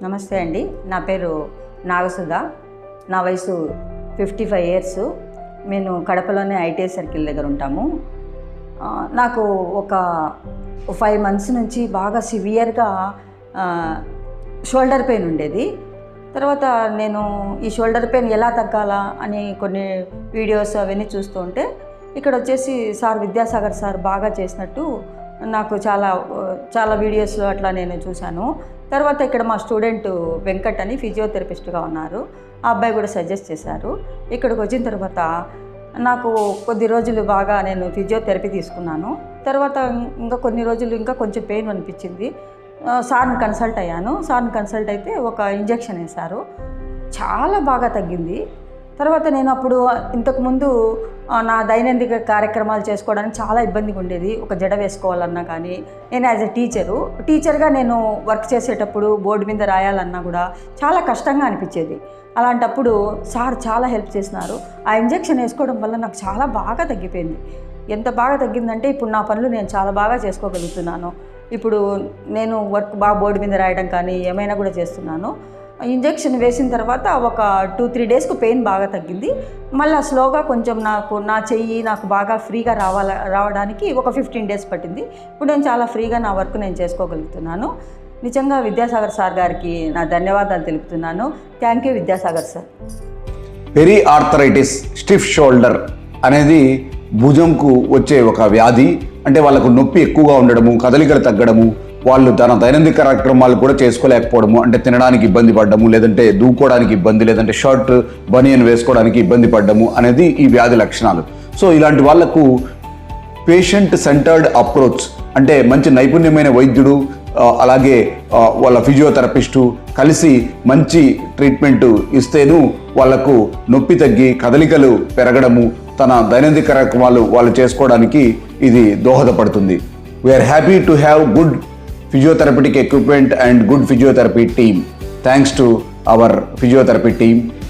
నమస్తే అండి. నా పేరు నాగసుధ. నా వయసు ఫిఫ్టీ ఫైవ్ ఇయర్స్. నేను కడపలోనే ఐటీఐ సర్కిల్ దగ్గర ఉంటాము. నాకు ఒక ఫైవ్ మంత్స్ నుంచి బాగా సివియర్గా షోల్డర్ పెయిన్ ఉండేది. తర్వాత నేను ఈ షోల్డర్ పెయిన్ ఎలా తగ్గాలా అని కొన్ని వీడియోస్ అవన్నీ చూస్తూ ఉంటే ఇక్కడ వచ్చేసి సార్ విద్యాసాగర్ సార్ బాగా చేసినట్టు నాకు చాలా చాలా వీడియోస్లో అట్లా నేను చూశాను. తర్వాత ఇక్కడ మా స్టూడెంట్ వెంకట్ అని ఫిజియోథెరపిస్ట్గా ఉన్నారు. ఆ అబ్బాయి కూడా సజెస్ట్ చేశారు. ఇక్కడికి వచ్చిన తర్వాత నాకు కొద్ది రోజులు బాగా నేను ఫిజియోథెరపీ తీసుకున్నాను. తర్వాత ఇంకా కొన్ని రోజులు ఇంకా కొంచెం పెయిన్ అనిపించింది. సార్ని కన్సల్ట్ అయ్యాను. సార్ని కన్సల్ట్ అయితే ఒక ఇంజెక్షన్ వేశారు. చాలా బాగా తగ్గింది. తర్వాత నేను అప్పుడు ఇంతకుముందు నా దైనందిక కార్యక్రమాలు చేసుకోవడానికి చాలా ఇబ్బందిగా ఉండేది. ఒక జడ వేసుకోవాలన్నా కానీ నేను యాజ్ ఎ టీచరు. టీచర్గా నేను వర్క్ చేసేటప్పుడు బోర్డు మీద రాయాలన్నా కూడా చాలా కష్టంగా అనిపించేది. అలాంటప్పుడు సార్ చాలా హెల్ప్ చేసినారు. ఆ ఇంజెక్షన్ వేసుకోవడం వల్ల నాకు చాలా బాగా తగ్గిపోయింది. ఎంత బాగా తగ్గిందంటే ఇప్పుడు నా పనులు నేను చాలా బాగా చేసుకోగలుగుతున్నాను. ఇప్పుడు నేను వర్క్ బాగా బోర్డు మీద రాయడం కానీ ఏమైనా కూడా చేస్తున్నాను. ఇంజెక్షన్ వేసిన తర్వాత ఒక టూ త్రీ డేస్కు పెయిన్ బాగా తగ్గింది. మళ్ళీ స్లోగా కొంచెం నాకు నా చెయ్యి నాకు బాగా ఫ్రీగా రావాల రావడానికి ఒక ఫిఫ్టీన్ డేస్ పట్టింది. ఇప్పుడు నేను చాలా ఫ్రీగా నా వర్క్ నేను చేసుకోగలుగుతున్నాను. నిజంగా విద్యాసాగర్ సార్ గారికి నా ధన్యవాదాలు తెలుపుతున్నాను. Thank you Vidyasagar sir. Peri arthritis stiff shoulder అనేది భుజంకు వచ్చే ఒక వ్యాధి. అంటే వాళ్ళకు నొప్పి ఎక్కువగా ఉండడము కదలికలు తగ్గడము వాళ్ళు తన దైనందిక కార్యక్రమాలు కూడా చేసుకోలేకపోవడము అంటే తినడానికి ఇబ్బంది పడ్డము లేదంటే దూకోవడానికి ఇబ్బంది లేదంటే షర్ట్ బనియన్ వేసుకోవడానికి ఇబ్బంది పడ్డము అనేది ఈ వ్యాధి లక్షణాలు. సో ఇలాంటి వాళ్ళకు పేషెంట్ సెంటర్డ్ అప్రోచ్ అంటే మంచి నైపుణ్యమైన వైద్యుడు అలాగే వాళ్ళ ఫిజియోథెరపిస్టు కలిసి మంచి ట్రీట్మెంట్ ఇస్తేను వాళ్ళకు నొప్పి తగ్గి కదలికలు పెరగడము తన దైనందిక కార్యక్రమాలు వాళ్ళు చేసుకోవడానికి ఇది దోహదపడుతుంది. We're happy to have good physiotherapeutic equipment and good physiotherapy team. Thanks to our physiotherapy team